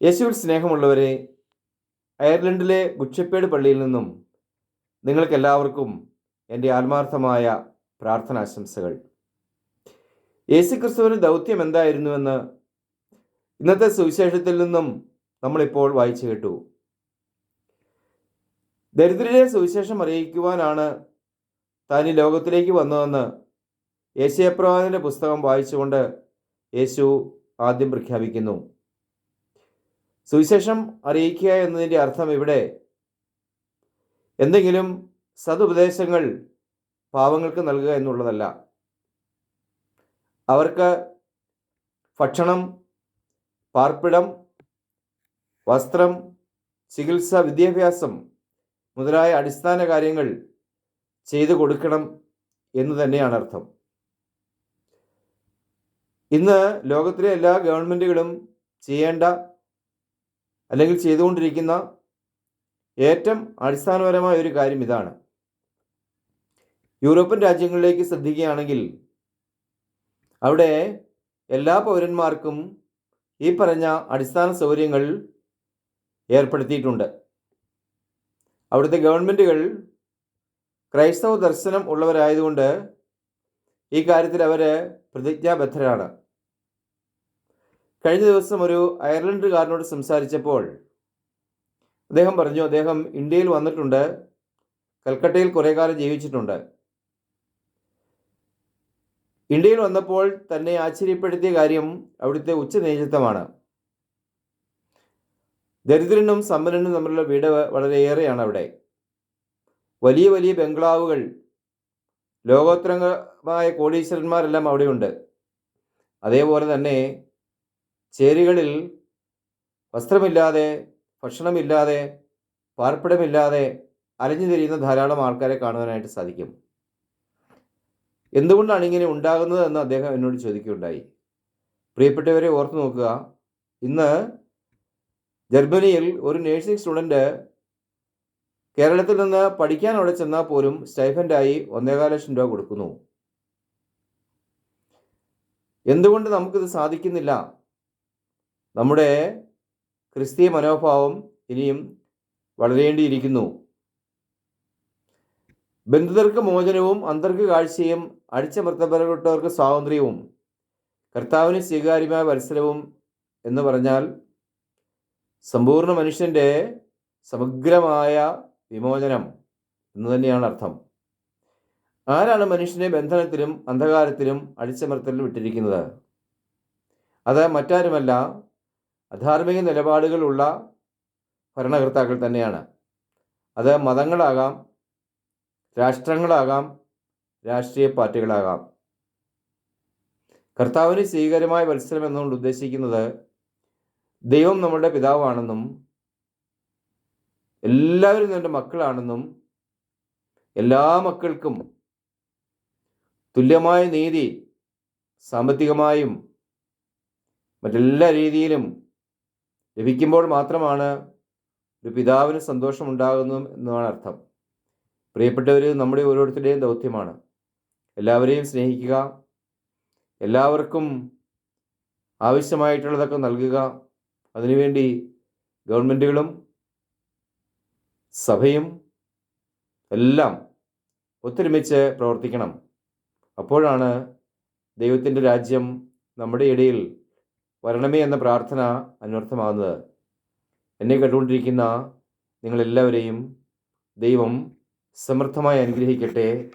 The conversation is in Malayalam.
യേശുവിൽ സ്നേഹമുള്ളവരെ അയർലൻഡിലെ ഗുച്ചപ്പേട് പള്ളിയിൽ നിന്നും നിങ്ങൾക്കെല്ലാവർക്കും എന്റെ ആത്മാർത്ഥമായ പ്രാർത്ഥനാശംസകൾ. യേശു ക്രിസ്തുവിന് ദൗത്യം എന്തായിരുന്നുവെന്ന് ഇന്നത്തെ സുവിശേഷത്തിൽ നിന്നും നമ്മളിപ്പോൾ വായിച്ചു കേട്ടു. ദരിദ്രരെ സുവിശേഷം അറിയിക്കുവാനാണ് താൻ ഈ ലോകത്തിലേക്ക് വന്നതെന്ന് യേശയപ്രവാചന്റെ പുസ്തകം വായിച്ചുകൊണ്ട് യേശു ആദ്യം പ്രഖ്യാപിക്കുന്നു. സുവിശേഷം അറിയിക്കുക എന്നതിന്റെ അർത്ഥം ഇവിടെ എന്തെങ്കിലും സതുപദേശങ്ങൾ പാവങ്ങൾക്ക് നൽകുക എന്നുള്ളതല്ല. അവർക്ക് ഭക്ഷണം പാർപ്പിടം വസ്ത്രം ചികിത്സ വിദ്യാഭ്യാസം മുതലായ അടിസ്ഥാന കാര്യങ്ങൾ ചെയ്തു കൊടുക്കണം എന്ന് തന്നെയാണ് അർത്ഥം. ഇന്ന് ലോകത്തിലെ എല്ലാ ഗവൺമെന്റുകളും ചെയ്യേണ്ട അല്ലെങ്കിൽ ചെയ്തുകൊണ്ടിരിക്കുന്ന ഏറ്റവും അടിസ്ഥാനപരമായ ഒരു കാര്യം ഇതാണ്. യൂറോപ്യൻ രാജ്യങ്ങളിലേക്ക് ശ്രദ്ധിക്കുകയാണെങ്കിൽ അവിടെ എല്ലാ പൗരന്മാർക്കും ഈ പറഞ്ഞ അടിസ്ഥാന സൗകര്യങ്ങൾ ഏർപ്പെടുത്തിയിട്ടുണ്ട്. അവിടുത്തെ ഗവൺമെന്റുകൾ ക്രൈസ്തവ ദർശനം ഉള്ളവരായതുകൊണ്ട് ഈ കാര്യത്തിൽ അവർ പ്രതിജ്ഞാബദ്ധരാണ്. കഴിഞ്ഞ ദിവസം ഒരു അയർലൻഡുകാരനോട് സംസാരിച്ചപ്പോൾ അദ്ദേഹം പറഞ്ഞു അദ്ദേഹം ഇന്ത്യയിൽ വന്നിട്ടുണ്ട് കൽക്കട്ടയിൽ കുറേ കാലം ജീവിച്ചിട്ടുണ്ട്. ഇന്ത്യയിൽ വന്നപ്പോൾ തന്നെ ആശ്ചര്യപ്പെടുത്തിയ കാര്യം അവിടുത്തെ ഉച്ച നേതൃത്വമാണ് ദരിദ്രനും സമ്പന്നനും തമ്മിലുള്ള വീട് വളരെയേറെയാണ് അവിടെ. വലിയ വലിയ ബംഗ്ലാവുകൾ ലോകോത്തരമായ കോടീശ്വരന്മാരെല്ലാം അവിടെയുണ്ട്. അതേപോലെ തന്നെ ചേരികളിൽ വസ്ത്രമില്ലാതെ ഭക്ഷണമില്ലാതെ പാർപ്പിടമില്ലാതെ അലഞ്ഞു തിരിയുന്ന ധാരാളം ആൾക്കാരെ കാണുവാനായിട്ട് സാധിക്കും. എന്തുകൊണ്ടാണ് ഇങ്ങനെ ഉണ്ടാകുന്നത് എന്ന് അദ്ദേഹം എന്നോട് ചോദിക്കുകയുണ്ടായി. പ്രിയപ്പെട്ടവരെ ഓർത്തു നോക്കുക. ഇന്ന് ജർമ്മനിയിൽ ഒരു നേഴ്സിംഗ് സ്റ്റുഡന്റ് കേരളത്തിൽ നിന്ന് പഠിക്കാൻ അവിടെ ചെന്നാൽ പോലും സ്റ്റൈഫൻഡായി ഒന്നേകാൽ ലക്ഷം രൂപ കൊടുക്കുന്നു. എന്തുകൊണ്ട് നമുക്കിത് സാധിക്കുന്നില്ല? നമ്മുടെ ക്രിസ്തീയ മനോഭാവം ഇനിയും വളരേണ്ടിയിരിക്കുന്നു. ബന്ധുതർക്ക് മോചനവും അന്തർക്ക് കാഴ്ചയും അടിച്ചമർത്തപ്പെട്ടവർക്ക് സ്വാതന്ത്ര്യവും കർത്താവിന് സ്വീകാര്യമായ പരിസരവും എന്ന് പറഞ്ഞാൽ സമ്പൂർണ മനുഷ്യന്റെ സമഗ്രമായ വിമോചനം എന്ന് തന്നെയാണ് അർത്ഥം. ആരാണ് മനുഷ്യനെ ബന്ധനത്തിലും അന്ധകാരത്തിലും അടിച്ചമർത്തലിലും വിട്ടിരിക്കുന്നത്? അത് മറ്റാരുമല്ല അധാർമിക നിലപാടുകളുള്ള ഭരണകർത്താക്കൾ തന്നെയാണ്. അത് മതങ്ങളാകാം രാഷ്ട്രങ്ങളാകാം രാഷ്ട്രീയ പാർട്ടികളാകാം. കർത്താവിന് സ്വീകാര്യമായ മത്സരം എന്നുകൊണ്ട് ഉദ്ദേശിക്കുന്നത് ദൈവം നമ്മളുടെ പിതാവാണെന്നും എല്ലാവരും നമ്മുടെ മക്കളാണെന്നും എല്ലാ മക്കൾക്കും തുല്യമായ നീതി സാമ്പത്തികമായും മറ്റെല്ലാ രീതിയിലും ലഭിക്കുമ്പോൾ മാത്രമാണ് ഒരു പിതാവിന് സന്തോഷമുണ്ടാകുന്നു എന്നാണ് അർത്ഥം. പ്രിയപ്പെട്ടവർ നമ്മുടെ ഓരോരുത്തരുടെയും ദൗത്യമാണ്. എല്ലാവരെയും സ്നേഹിക്കുക എല്ലാവർക്കും ആവശ്യമായിട്ടുള്ളതൊക്കെ നൽകുക അതിനുവേണ്ടി ഗവൺമെന്റുകളും സഭയും എല്ലാം ഒത്തൊരുമിച്ച് പ്രവർത്തിക്കണം. അപ്പോഴാണ് ദൈവത്തിന്റെ രാജ്യം നമ്മുടെ ഇടയിൽ വരണമേ എന്ന പ്രാർത്ഥന അന്വർത്ഥമാകുന്നത്. എന്നെ കേട്ടുകൊണ്ടിരിക്കുന്ന നിങ്ങളെല്ലാവരെയും ദൈവം സമൃദ്ധമായി അനുഗ്രഹിക്കട്ടെ.